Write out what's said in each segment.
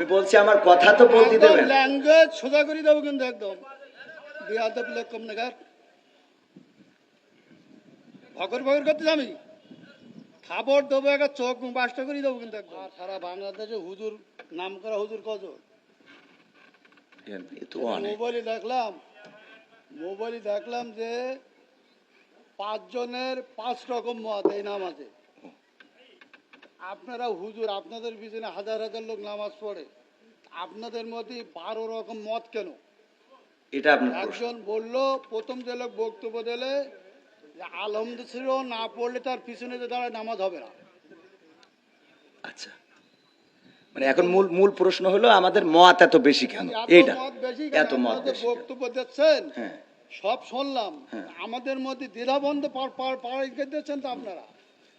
আমি বলছি আমার কথা তো বলতে দেবেন ল্যাঙ্গুয়েজ সোজা করে দেবো কিন্তু একদম। বিহাদব লোক কম নাগার ভগর ভগর করতে আমি খাবার দেবো একটা চোখ বাসটা করে দেবো কিন্তু একদম। আর সারা বাংলাদেশে হুজুর নাম করা হুজুর কজন? এ মোবাইলে দেখলাম মোবাইলে দেখলাম যে পাঁচজনের পাঁচ রকম মত এই নামাজে। আপনারা হুজুর আপনাদের পিছনে হাজার হাজার লোক নামাজ পড়ে। আপনাদের মধ্যে বারো রকম মত কেন? এটা আপনার একজন বলল প্রথম যে লোক বক্তব্য দিলে যে আলহামদুলিল্লাহ না পড়লে তার পিছনে যে দাঁড়ায় নামাজ হবে না। আচ্ছা। মানে এখন মূল মূল প্রশ্ন হলো আমাদের মত এত বেশি কেন? বেশি এত মত? বক্তব্য দিচ্ছেন? হ্যাঁ। সব শুনলাম। হ্যাঁ। আমাদের মধ্যে দ্বিধাবন্ধ পাড়াই দিচ্ছেন তো আপনারা।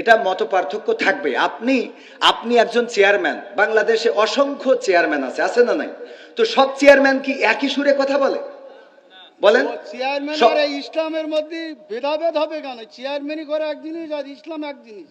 এটা মত পার্থক্য থাকবে। আপনি আপনি একজন চেয়ারম্যান বাংলাদেশে অসংখ্য চেয়ারম্যান আছে আছে না নাই? তো সব চেয়ারম্যান কি একই সুরে কথা বলে? বলেন। চেয়ারম্যান আর ইসলামের মধ্যে ভেদাভেদ হবে কেন? চেয়ারম্যানই করে এক জিনিস আর ইসলাম এক জিনিস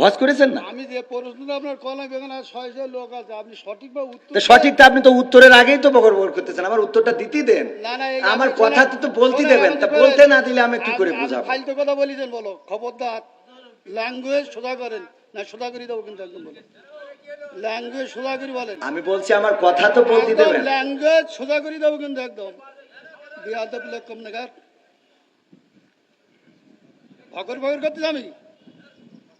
হজ করেছেন না? আমি যে প্রশ্নটা আপনার কলাম এখানে ছয় ছয় লোক আছে আপনি উত্তর তো সঠিকটা আপনি তো উত্তরের আগেই তো বকর বকর করতেছেন আমার উত্তরটা দিতেই দেন। না না আমার কথা তো বলতে দেবেন তা বলতে না দিলে আমি কি করে বুঝাবো। ফালতু কথা বলিছেন বলো। খবরদার ল্যাঙ্গুয়েজ সোজা করেন। না সোজা করে দেবো কিন্তু একদম বলেন ল্যাঙ্গুয়েজ সোজা করে বলেন। আমি বলছি আমার কথা তো বলতে দেবেন। ল্যাঙ্গুয়েজ সোজা করে দেবো কিন্তু একদম। বিয়াদব লোক কম নাগার ভগর ভগর করতে আমি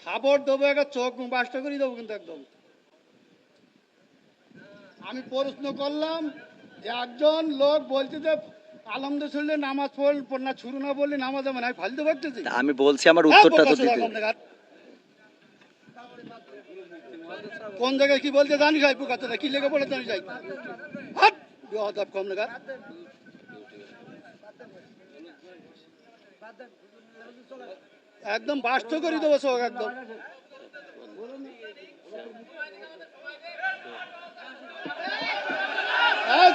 খাবার দেবো একটা চোখ বাসটা করে দেবো কিন্তু একদম। আমি প্রশ্ন করলাম যে একজন লোক বলছে যে আলহামদুলিল্লাহ নামাজ পড়ল না শুরু না বললে নামাজ হবে না আমি ফালতু ভাবতেছি। আমি বলছি আমার উত্তরটা তো দিতে। কোন জায়গায় কি বলতে জানি যাই পোকাতে কি লেগে পড়ে জানি যাই হাট বিয়াদব কম নাগার একদম বাস্ত করে দেবো সব একদম হ্যাঁ।